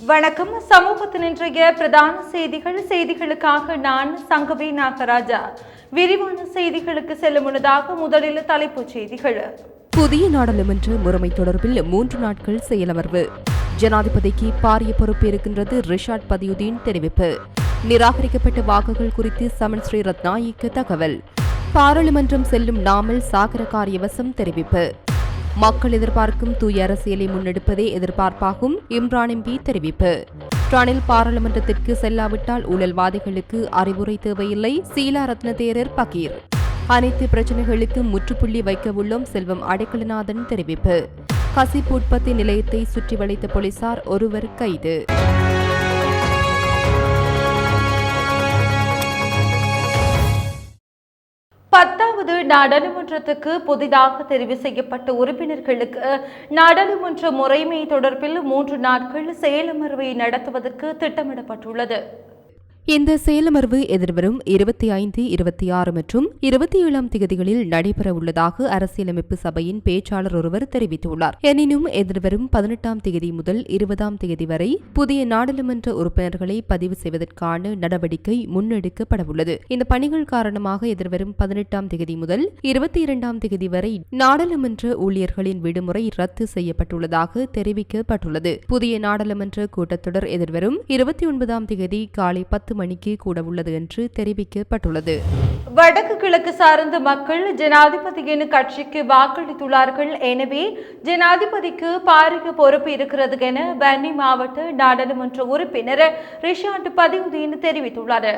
வணக்கம். சமூகத்தின் இன்றைய பிரதான செய்திகள் செய்திகளுக்காக நான் சங்கவி நாகராஜா. விரிவான செய்திகளுக்கு செல்லும் முன்னதாக முதலில் தலைப்புச் செய்திகள். புதிய நாடாளுமன்ற முறைமை தொடர்பில் மூன்று நாட்கள் செயலமர்வு ஜனாதிபதிக்கு பாரிய பொறுப்பு இருக்கின்றது ரிஷாட் பதியுதீன் தெரிவிப்பு. நிராகரிக்கப்பட்ட வாக்குகள் குறித்து சமன் ஸ்ரீரத்னாயிக்கு தகவல். பாராளுமன்றம் செல்லும் நாமல் சாகர காரியவசம் தெரிவிப்பு. மக்கள் எதிர்பார்க்கும் தூய அரசியலை முன்னெடுப்பதே எதிர்பார்ப்பாகும் இம்ரான் எம்பி தெரிவிப்பு. ரணில் பாராளுமன்றத்திற்கு செல்லாவிட்டால் ஊழல்வாதிகளுக்கு அறிவுரை தேவையில்லை சீலா ரத்னதேரர் பகீர். அனைத்து பிரச்சனைகளுக்கும் முற்றுப்புள்ளி வைக்க உள்ளோம் செல்வம் அடைக்கலநாதன் தெரிவிப்பு. கசிப்பு உற்பத்தி நிலையத்தை சுற்றி வளைத்த போலீசார் ஒருவர் கைது. பத்தாவது நாடாளுமன்றத்துக்கு புதிதாக தெரிவு செய்யப்பட்ட உறுப்பினர்களுக்கு நாடாளுமன்ற முறைமை தொடர்பில் மூன்று நாட்கள் செயலமர்வை நடத்துவதற்கு திட்டமிடப்பட்டுள்ளது. இந்த செயலமர்வு எதிர்வரும் இருபத்தி ஐந்து இருபத்தி ஆறு மற்றும் இருபத்தி ஏழாம் திகதிகளில் நடைபெற உள்ளதாக அரசியலமைப்பு சபையின் பேச்சாளர் ஒருவர் தெரிவித்துள்ளார். எனினும் எதிர்வரும் பதினெட்டாம் திகதி முதல் இருபதாம் திகதி வரை புதிய நாடாளுமன்ற உறுப்பினர்களை பதிவு செய்வதற்கான நடவடிக்கை முன்னெடுக்கப்படவுள்ளது. இந்த பணிகள் காரணமாக எதிர்வரும் பதினெட்டாம் திகதி முதல் இருபத்தி இரண்டாம் திகதி வரை நாடாளுமன்ற ஊழியர்களின் விடுமுறை ரத்து செய்யப்பட்டுள்ளதாக தெரிவிக்கப்பட்டுள்ளது. புதிய நாடாளுமன்ற கூட்டத்தொடர் எதிர்வரும் இருபத்தி ஒன்பதாம் திகதி காலை பத்து மணிக்கு கூட உள்ளது என்று தெரிவிக்கப்பட்டுள்ளது. வடக்கு கிழக்கு சார்ந்த மக்கள் ஜனாதிபதியின் கட்சிக்கு வாக்களித்துள்ளார்கள். எனவே ஜனாதிபதிக்கு பாரிய பொறுப்பு இருக்கிறது என பன்னி மாவட்ட நாடாளுமன்ற உறுப்பினர் ரிஷாட் பதிவுதீன் தெரிவித்துள்ளார்.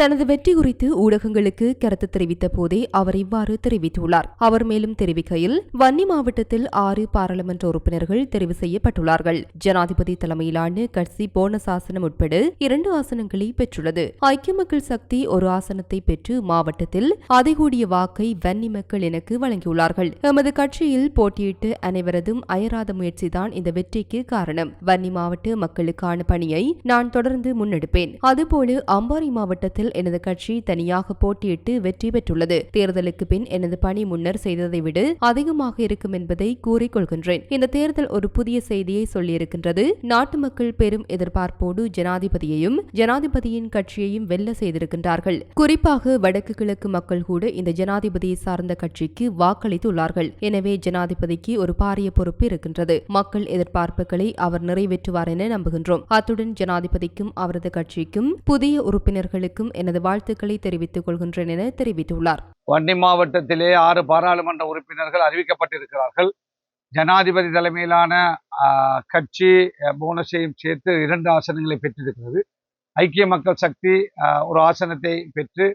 தனது வெற்றி குறித்து ஊடகங்களுக்கு கருத்து தெரிவித்த போதே அவர் இவ்வாறு தெரிவித்துள்ளார். அவர் மேலும் தெரிவிக்கையில் வன்னி மாவட்டத்தில் ஆறு பாராளுமன்ற உறுப்பினர்கள் தெரிவு செய்யப்பட்டுள்ளார்கள். ஜனாதிபதி தலைமையிலான கட்சி போனஸ் ஆசனம் உட்பட இரண்டு ஆசனங்களை பெற்றுள்ளது. ஐக்கிய மக்கள் சக்தி ஒரு ஆசனத்தை பெற்று மாவட்டத்தில் அதிகூடிய வாக்கை வன்னி மக்கள் எனக்கு வழங்கியுள்ளார்கள். எமது கட்சியில் போட்டியிட்டு அனைவரதும் அயராத முயற்சிதான் இந்த வெற்றிக்கு காரணம். வன்னி மாவட்ட மக்களுக்கான பணியை நான் தொடர்ந்து முன்னெடுப்பேன். அதுபோல அம்பாறை மாவட்டத்தில் எனது கட்சி தனியாக போட்டியிட்டு வெற்றி பெற்றுள்ளது. தேர்தலுக்கு பின் எனது பணி முன்னர் செய்ததை விட அதிகமாக இருக்கும் என்பதை கூறிக்கொள்கின்றேன் இந்த தேர்தல் ஒரு புதிய செய்தியை சொல்லியிருக்கின்றது. நாட்டு மக்கள் பெரும் எதிர்பார்ப்போடு ஜனாதிபதியையும் ஜனாதிபதியின் கட்சியையும் வெல்ல செய்திருக்கின்றார்கள். குறிப்பாக வடக்கு கிழக்கு மக்கள் கூட இந்த ஜனாதிபதியை சார்ந்த கட்சிக்கு வாக்களித்துள்ளார்கள். எனவே ஜனாதிபதிக்கு ஒரு பாரிய பொறுப்பு இருக்கின்றது. மக்கள் எதிர்பார்ப்புகளை அவர் நிறைவேற்றுவார் என நம்புகின்றோம். அத்துடன் ஜனாதிபதிக்கும் அவரது கட்சிக்கும் புதிய உறுப்பினர்களுக்கும் எனது வாழ்த்துக்களை தெரிவித்துக் கொள்கின்றேன் என தெரிவித்துள்ளார். வன்னி மாவட்டத்திலே ஆறு பாராளுமன்ற உறுப்பினர்கள் அறிவிக்கப்பட்டிருக்கிறார்கள். ஜனாதிபதி தலைமையிலான ஆஹ், கட்சி போனஸையும் சேர்த்து இரண்டு ஆசனங்களை பெற்றிருக்கிறது. ஐக்கிய மக்கள் சக்தி ஆஹ், ஒரு ஆசனத்தை பெற்று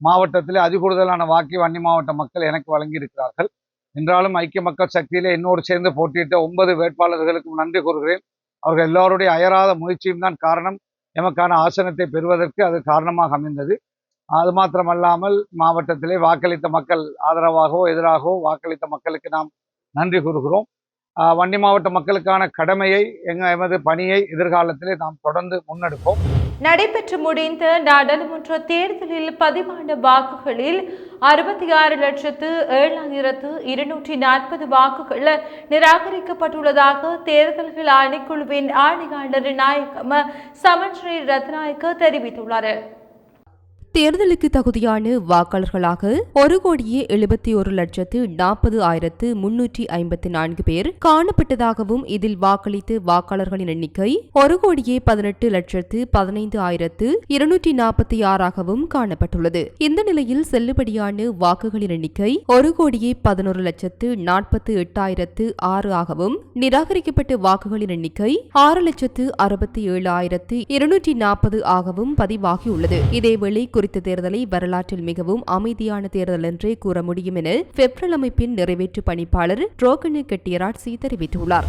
மாவட்டத்திலே அதிகூடுதலான வாக்கி வன்னி மாவட்ட மக்கள் எனக்கு வழங்கியிருக்கிறார்கள். என்றாலும் ஐக்கிய மக்கள் சக்தியிலே என்னோடு சேர்ந்து போட்டியிட்ட ஒன்பது வேட்பாளர்களுக்கும் நன்றி கூறுகிறேன். அவர்கள் எல்லோருடைய அயராத முயற்சியும் தான் காரணம். எமக்கான ஆசனத்தை பெறுவதற்கு அது காரணமாக அமைந்தது. அது மாத்திரமல்லாமல் மாவட்டத்திலே வாக்களித்த மக்கள் ஆதரவாகவோ எதிராகவோ வாக்களித்த மக்களுக்கு நாம் நன்றி கூறுகிறோம். வன்னி மாவட்ட மக்களுக்கான கடமையை எங்க எமது பணியை எதிர்காலத்திலே நாம் தொடர்ந்து முன்னெடுப்போம். நடைபெற்று முடிந்த நாடாளுமன்ற தேர்தலில் பதிவான வாக்குகளில் அறுபத்தி ஆறு லட்சத்து ஏழாயிரத்து இருநூற்றி நாற்பது வாக்குகள் நிராகரிக்கப்பட்டுள்ளதாக தேர்தல்கள் ஆணைக்குழுவின் ஆணையாளர் நாயகம் சமன் ஸ்ரீ ரத்நாயக்க தெரிவித்துள்ளார். தேர்தலுக்கு தகுதியான வாக்காளர்களாக ஒரு கோடியே எழுபத்தி ஒரு லட்சத்து நாற்பது ஆயிரத்து முன்னூற்றி ஐம்பத்தி நான்கு பேர் காணப்பட்டதாகவும் இதில் வாக்களித்து வாக்காளர்களின் எண்ணிக்கை ஒரு கோடியே பதினெட்டு லட்சத்து பதினைந்து ஆயிரத்து இருநூற்றி நாற்பத்தி ஆறாகவும் காணப்பட்டுள்ளது. இந்த நிலையில் செல்லுபடியான வாக்குகளின் எண்ணிக்கை ஒரு கோடியே பதினோரு லட்சத்து நாற்பத்து எட்டாயிரத்து ஆறு ஆகவும் நிராகரிக்கப்பட்ட வாக்குகளின் எண்ணிக்கை ஆறு லட்சத்து அறுபத்தி ஏழு ஆயிரத்து இருநூற்றி நாற்பது ஆகவும் பதிவாகியுள்ளது. இதேவேளை குறித்த தேர்தலை வரலாற்றில் மிகவும் அமைதியான தேர்தல் என்றே கூற முடியும் என பெப்ரல் அமைப்பின் நிறைவேற்று பணிப்பாளர் ரோகனு கெட்டியராட்சி தெரிவித்துள்ளார்.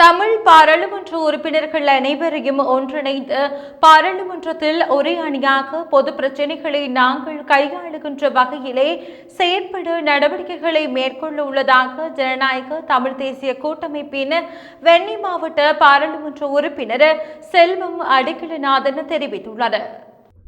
தமிழ் பாராளுமன்ற உறுப்பினர்கள் அனைவரையும் ஒன்றிணைந்து பாராளுமன்றத்தில் ஒரே அணியாக பொது பிரச்சினைகளை நாங்கள் கையாளுகின்ற வகையிலே செயற்பட நடவடிக்கைகளை மேற்கொள்ள உள்ளதாக ஜனநாயக தமிழ் தேசிய கூட்டமைப்பின் வெண்ணி மாவட்ட பாராளுமன்ற உறுப்பினர் செல்வம் அடிக்கலநாதன் தெரிவித்துள்ளார்.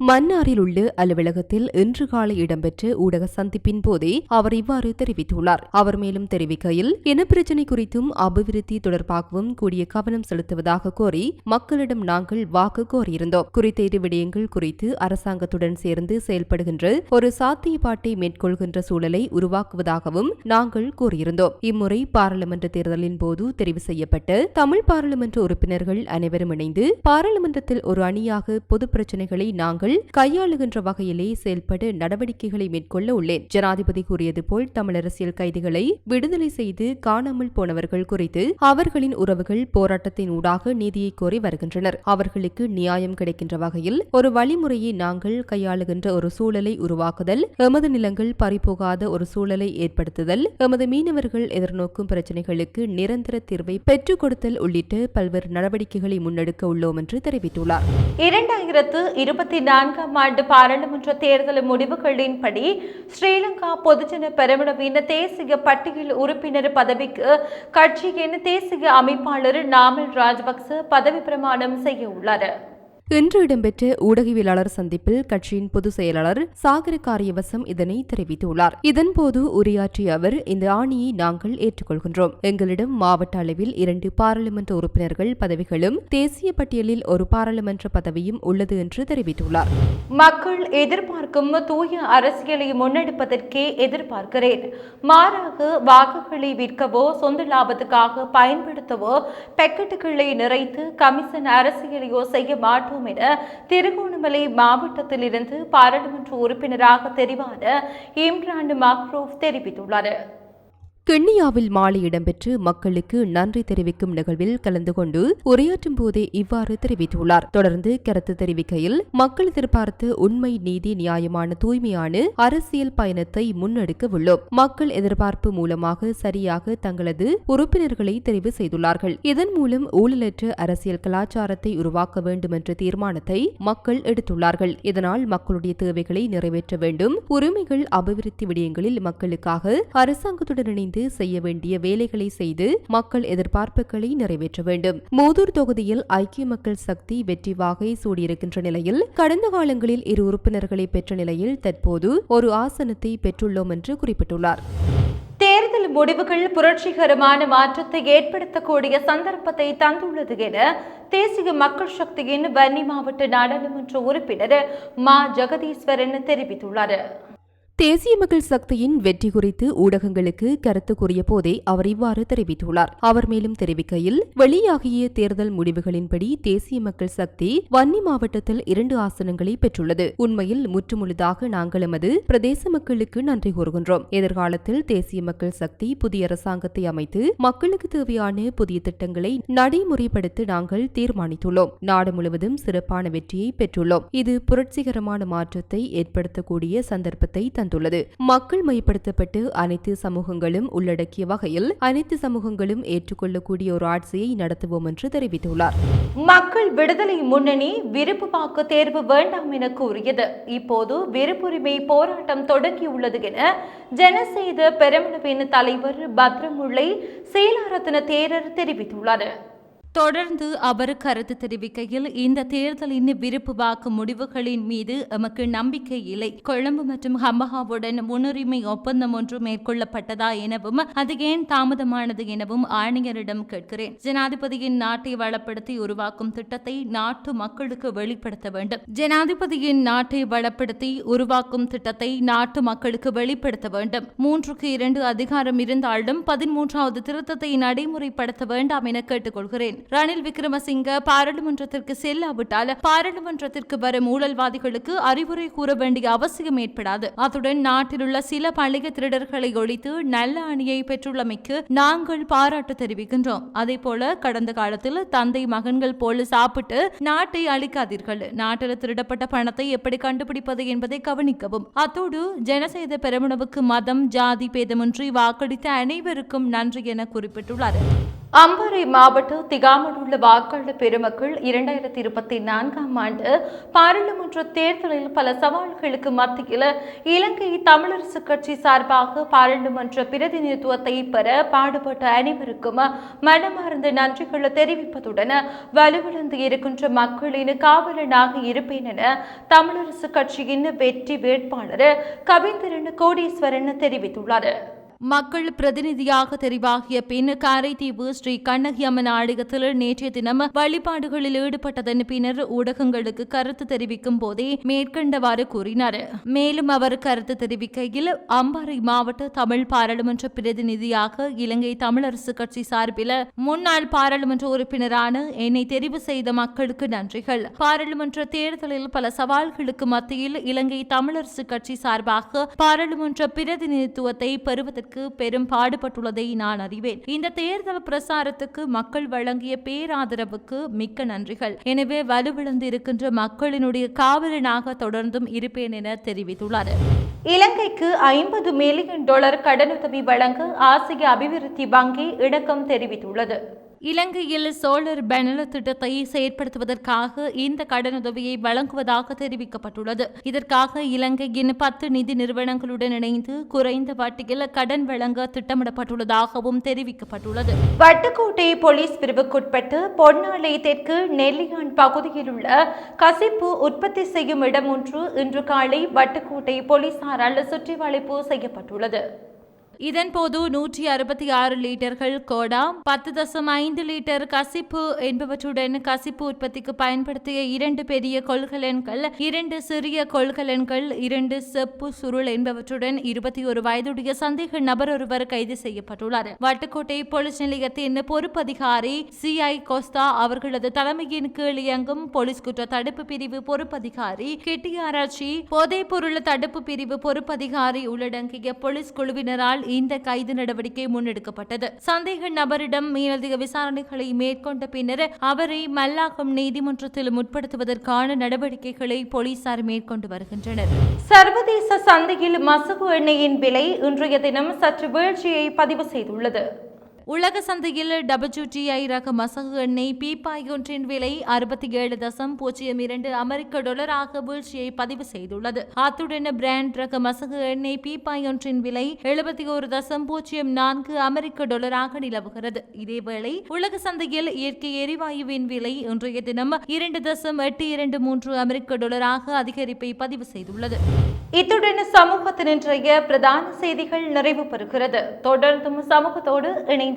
மன்னாரில் உள்ள அலுவலகத்தில் இன்று காலை இடம்பெற்ற ஊடக சந்திப்பின் போதே அவர் இவ்வாறு தெரிவித்துள்ளார். அவர் மேலும் தெரிவிக்கையில் இனப்பிரச்சினை குறித்தும் அபிவிருத்தி தொடர்பாகவும் கூடிய கவனம் செலுத்துவதாக கோரி மக்களிடம் நாங்கள் வாக்கு கோரியிருந்தோம். குறித்த இரு விடயங்கள் குறித்து அரசாங்கத்துடன் சேர்ந்து செயல்படுகின்ற ஒரு சாத்தியப்பாட்டை மேற்கொள்கின்ற சூழலை உருவாக்குவதாகவும் நாங்கள் கூறியிருந்தோம். இம்முறை பாராளுமன்ற தேர்தலின் போது தெரிவு செய்யப்பட்ட தமிழ் பாராளுமன்ற உறுப்பினர்கள் அனைவரும் இணைந்து பாராளுமன்றத்தில் ஒரு அணியாக பொது பிரச்சினைகளை நாங்கள் கையாளுகின்ற வகையிலே செயல்பட நடவடிக்கைகளை மேற்கொள்ள உள்ளேன். ஜனாதிபதி கூறியது போல் தமிழ் அரசியல் கைதிகளை விடுதலை செய்து காணாமல் போனவர்கள் குறித்து அவர்களின் உறவுகள் போராட்டத்தின் ஊடாக நீதியை கோரி வருகின்றனர். அவர்களுக்கு நியாயம் கிடைக்கின்ற வகையில் ஒரு வழிமுறையை நாங்கள் கையாளுகின்ற ஒரு சூழலை உருவாக்குதல் எமது நிலங்கள் பறிபோகாத ஒரு சூழலை ஏற்படுத்துதல் எமது மீனவர்கள் எதிர்நோக்கும் பிரச்சினைகளுக்கு நிரந்தர தீர்வை பெற்றுக் கொடுத்தல் உள்ளிட்ட பல்வேறு நடவடிக்கைகளை முன்னெடுக்க உள்ளோம் என்று தெரிவித்துள்ளார். இரண்டாயிரத்து இருபத்தி நான்காம் ஆண்டு பாராளுமன்ற தேர்தல் முடிவுகளின்படி ஸ்ரீலங்கா பொதுஜன பெரமுனவின் தேசிய பட்டியல் உறுப்பினர் பதவிக்கு கட்சியின் தேசிய அமைப்பாளர் நாமல் ராஜபக்ச பதவி பிரமாணம் செய்ய உள்ளார். இன்று இடம்பெற்ற ஊடகவியலாளர் சந்திப்பில் கட்சியின் பொதுச் செயலாளர் சாகர காரியவசம் இதனை தெரிவித்துள்ளார். இதன்போது உரையாற்றிய அவர் இந்த ஆணையை நாங்கள் ஏற்றுக்கொள்கின்றோம். எங்களிடம் மாவட்ட அளவில் இரண்டு பாராளுமன்ற உறுப்பினர்கள் பதவிகளும் தேசிய பட்டியலில் ஒரு பாராளுமன்ற பதவியும் உள்ளது என்று தெரிவித்துள்ளார். மக்கள் எதிர்பார்க்கும் தூய அரசியலை முன்னெடுப்பதற்கே எதிர்பார்க்கிறேன். மாறாக வாக்குகளை விற்கவோ சொந்த லாபத்துக்காக பயன்படுத்தவோ பெக்கெட்டுகளை நிறைத்து கமிஷன் அரசியலையோ செய்ய மாட்டோம் என திருகோணமலை மாவட்டத்திலிருந்து பாராளுமன்ற உறுப்பினராக தெரிவான இம்ரான் மக்ரோவ் தெரிவித்துள்ளார். கென்னியாவில் மாலை இடம்பெற்று மக்களுக்கு நன்றி தெரிவிக்கும் நிகழ்வில் கலந்து கொண்டு உரையாற்றும் போதே இவ்வாறு தெரிவித்துள்ளார். தொடர்ந்து கருத்து தெரிவிக்கையில் மக்கள் எதிர்பார்த்து உண்மை நீதி நியாயமான தூய்மையான அரசியல் பயணத்தை முன்னெடுக்க உள்ளோம் மக்கள் எதிர்பார்ப்பு மூலமாக சரியாக தங்களது உறுப்பினர்களை தெரிவு செய்துள்ளார்கள். இதன் மூலம் ஊழலற்ற அரசியல் கலாச்சாரத்தை உருவாக்க வேண்டும் என்ற தீர்மானத்தை மக்கள் எடுத்துள்ளார்கள். இதனால் மக்களுடைய தேவைகளை நிறைவேற்ற வேண்டும். உரிமைகள் அபிவிருத்தி விடயங்களில் மக்களுக்காக அரசாங்கத்துடன் இணைந்து செய்ய வேண்டிய வேலைகளை செய்து மக்கள் எதிர்பார்ப்புகளை நிறைவேற்ற வேண்டும். மூதூர் தொகுதியில் ஐக்கிய மக்கள் சக்தி வெற்றி வாகை சூடியிருக்கின்ற நிலையில் கடந்த காலங்களில் இரு உறுப்பினர்களை பெற்ற நிலையில் தற்போது ஒரு ஆசனத்தை பெற்றுள்ளோம் என்று குறிப்பிட்டுள்ளார். தேர்தல் முடிவுகள் புரட்சிகரமான மாற்றத்தை ஏற்படுத்தக்கூடிய சந்தர்ப்பத்தை தந்துள்ளது என தேசிய மக்கள் சக்தியின் வன்னி மாவட்ட நாடாளுமன்ற உறுப்பினர் மா. ஜெகதீஸ்வரன் தெரிவித்துள்ளார். தேசிய மக்கள் சக்தியின் வெற்றி குறித்து ஊடகங்களுக்கு கருத்து கூறிய போதே அவர் இவ்வாறு தெரிவித்துள்ளார். அவர் மேலும் தெரிவிக்கையில் வெளியாகிய தேர்தல் முடிவுகளின்படி தேசிய மக்கள் சக்தி வன்னி மாவட்டத்தில் இரண்டு ஆசனங்களை பெற்றுள்ளது. உண்மையில் முற்றுமுழுதாக நாங்கள் எமது பிரதேச மக்களுக்கு நன்றி கூறுகின்றோம். எதிர்காலத்தில் தேசிய மக்கள் சக்தி புதிய அரசாங்கத்தை அமைத்து மக்களுக்கு தேவையான புதிய திட்டங்களை நடைமுறைப்படுத்த நாங்கள் தீர்மானித்துள்ளோம். நாடு முழுவதும் சிறப்பான வெற்றியை பெற்றுள்ளோம். இது புரட்சிகரமான மாற்றத்தை ஏற்படுத்தக்கூடிய சந்தர்ப்பத்தை தந்துள்ளது மக்கள் மையப்படுத்தப்பட்டு அனைத்து சமூகங்களும் உள்ளடக்கிய வகையில் அனைத்து சமூகங்களும் ஏற்றுக்கொள்ளக்கூடிய ஒரு ஆட்சியை நடத்துவோம் என்று தெரிவித்துள்ளார். மக்கள் விடுதலை முன்னணி விருப்பு வாக்கு தேர்வு வேண்டாம் என கூறியது. இப்போது விருப்புரிமை போராட்டம் தொடங்கியுள்ளது என ஜனசெய்த பெருமளவின் தலைவர் பத்ரமுல்லை செயலாரத்தின தேரர் தெரிவித்துள்ளார் தொடர்ந்து அவர் கருத்து தெரிவிக்கையில் இந்த தேர்தலின் விருப்பு வாக்கு முடிவுகளின் மீது எமக்கு நம்பிக்கை இல்லை. கொழும்பு மற்றும் ஹம்பஹாவுடன் முன்னுரிமை ஒப்பந்தம் ஒன்று மேற்கொள்ளப்பட்டதா எனவும் அது ஏன் தாமதமானது எனவும் ஆணையரிடம் கேட்கிறேன். ஜனாதிபதியின் நாட்டை வளப்படுத்தி உருவாக்கும் திட்டத்தை நாட்டு மக்களுக்கு வெளிப்படுத்த வேண்டும். ஜனாதிபதியின் நாட்டை வளப்படுத்தி உருவாக்கும் திட்டத்தை நாட்டு மக்களுக்கு வெளிப்படுத்த வேண்டும். மூன்றுக்கு இரண்டு அதிகாரம் இருந்தாலும் பதிமூன்றாவது திருத்தத்தை நடைமுறைப்படுத்த வேண்டாம் என கேட்டுக்கொள்கிறேன். ரணில் விக்ரமசிங்க பாராளுமன்றத்திற்கு செல்லாவிட்டால் பாராளுமன்றத்திற்கு வரும் ஊழல்வாதிகளுக்கு அறிவுரை கூற வேண்டிய அவசியம் ஏற்படாது. அத்துடன் நாட்டிலுள்ள சில பழைய திருடர்களை ஒழித்து நல்ல அணியை பெற்றுள்ளமைக்கு நாங்கள் பாராட்டு தெரிவிக்கின்றோம். அதே போல கடந்த காலத்தில் தந்தை மகன்கள் போல சாப்பிட்டு நாட்டை அழிக்காதீர்கள். நாட்டில் திருடப்பட்ட பணத்தை எப்படி கண்டுபிடிப்பது என்பதை கவனிக்கவும். அத்தோடு ஜனசேத பெருமளவுக்கு மதம் ஜாதி பேதமின்றி வாக்களித்த அனைவருக்கும் நன்றி என குறிப்பிட்டுள்ளார். அம்பாறை மாவட்ட உள்ள வாக்காளர் பெருமக்கள் இரண்டாயிரத்தி இருபத்தி நான்காம் ஆண்டு பாராளுமன்ற தேர்தலில் பல சவால்களுக்கு மத்தியில் இலங்கை தமிழரசு கட்சி சார்பாக பாராளுமன்ற பிரதிநிதித்துவத்தை பெற பாடுபட்ட அனைவருக்கும் மனமார்ந்த நன்றிகளை தெரிவிப்பதுடன் வலுவிழந்து இருக்கின்ற மக்களின் காவலனாக இருப்பேன் என தமிழரசு கட்சியின் வெற்றி வேட்பாளர் கவிந்திரன் கோடீஸ்வரன் தெரிவித்துள்ளார். மக்கள் பிரதிநிதியாக தெரிவாகிய பின் காரைதீவு ஸ்ரீ கண்ணகி அம்மன் ஆலயத்தில் நேற்றைய தினம் வழிபாடுகளில் ஈடுபட்டதன் பின்னர் ஊடகங்களுக்கு கருத்து தெரிவிக்கும் போதே மேற்கண்டவாறு கூறினார். மேலும் அவர் கருத்து தெரிவிக்கையில் அம்பாறை மாவட்ட தமிழ் பாராளுமன்ற பிரதிநிதியாக இலங்கை தமிழரசு கட்சி சார்பில் முன்னாள் பாராளுமன்ற உறுப்பினரான என்னை தெரிவு செய்த மக்களுக்கு நன்றிகள். பாராளுமன்ற தேர்தலில் பல சவால்களுக்கு மத்தியில் இலங்கை தமிழரசு கட்சி சார்பாக பாராளுமன்ற பிரதிநிதித்துவத்தை பெறுவதற்கு பெரும் பாடுபட்டுள்ளதை நான் அறிவேன். இந்த தேர்தல் பிரசாரத்துக்கு மக்கள் வழங்கிய பேராதரவுக்கு மிக்க நன்றிகள். எனவே வலுவிழந்து இருக்கின்ற மக்களினுடைய காவலனாக தொடர்ந்தும் இருப்பேன் என தெரிவித்துள்ளார். இலங்கைக்கு ஐம்பது மில்லியன் டாலர் கடனுதவி வழங்க ஆசிய அபிவிருத்தி வங்கி இணக்கம் தெரிவித்துள்ளது. இலங்கையில் சோழர் பேனல் திட்டத்தை செயற்படுத்துவதற்காக இந்த கடனுதவியை வழங்குவதாக தெரிவிக்கப்பட்டுள்ளது. இதற்காக இலங்கையின் பத்து நிதி நிறுவனங்களுடன் இணைந்து குறைந்த வட்டியில் கடன் வழங்க திட்டமிடப்பட்டுள்ளதாகவும் தெரிவிக்கப்பட்டுள்ளது. வட்டுக்கோட்டை போலீஸ் பிரிவுக்குட்பட்டு பொன்னாலை தெற்கு நெல்லியான் பகுதியில் உள்ள கசிப்பு உற்பத்தி செய்யும் இடம் ஒன்று இன்று காலை வட்டுக்கோட்டை போலீசாரால் சுற்றிவளைப்பு செய்யப்பட்டுள்ளது. இதன்போது நூற்றி அறுபத்தி ஆறு லிட்டர்கள் கோடா பத்து தசம் ஐந்து லிட்டர் கசிப்பு என்பவற்றுடன் கசிப்பு உற்பத்திக்கு பயன்படுத்திய இரண்டு பெரிய கொள்கலன்கள் இரண்டு சிறிய கொள்கலன்கள் இரண்டு செப்பு சுருள் என்பவற்றுடன் இருபத்தி ஒரு வயதுடைய சந்தேக நபர் ஒருவர் கைது செய்யப்பட்டுள்ளார். வட்டுக்கோட்டை போலீஸ் நிலையத்தின் பொறுப்பதிகாரி சி. ஐ. கோஸ்தா அவர்களது தலைமையின் கீழ் இயங்கும் போலீஸ் குற்ற தடுப்பு பிரிவு பொறுப்பதிகாரி கெட்டியாராய்ச்சி போதைப் பொருள் தடுப்பு பிரிவு பொறுப்பதிகாரி உள்ளடங்கிய போலீஸ் குழுவினரால் இந்த கைது நடவடிக்கை முன்னெடுக்கப்பட்டது. சந்தேக நபரிடம் மேலதிக விசாரணைகளை மேற்கொண்ட பின்னர் அவரை மல்லாகம் நீதிமன்றத்தில் முற்படுத்துவதற்கான நடவடிக்கைகளை போலீசார் மேற்கொண்டு வருகின்றனர். சர்வதேச சந்தையில் மசகு எண்ணெயின் விலை இன்றைய தினம் சற்று வீழ்ச்சியை பதிவு செய்துள்ளது. உலக சந்தையில் டபிள்யூடிஐ ரக மசகு எண்ணெய் பீப்பாய் ஒன்றின் விலை அறுபத்தி ஏழு தசம் பூஜ்ஜியம் இரண்டு அமெரிக்க டாலராக வீழ்ச்சியை பதிவு செய்துள்ளது. அத்துடன் பிராண்ட் ரக மசகு எண்ணெய் பீப்பாய் ஒன்றின் விலை எழுபத்தி ஒரு தசம் பூஜ்ஜியம் நான்கு அமெரிக்க டாலராக நிலவுகிறது. இதேவேளை உலக சந்தையில் இயற்கை எரிவாயுவின் விலை இன்றைய தினம் இரண்டு தசம் எட்டு இரண்டு மூன்று அமெரிக்க டாலராக அதிகரிப்பை பதிவு செய்துள்ளது. இத்துடன் சமூகத்தினின்றைய பிரதான செய்திகள் நிறைவு பெறுகிறது. தொடர்ந்தும் சமூகத்தோடு இணைந்து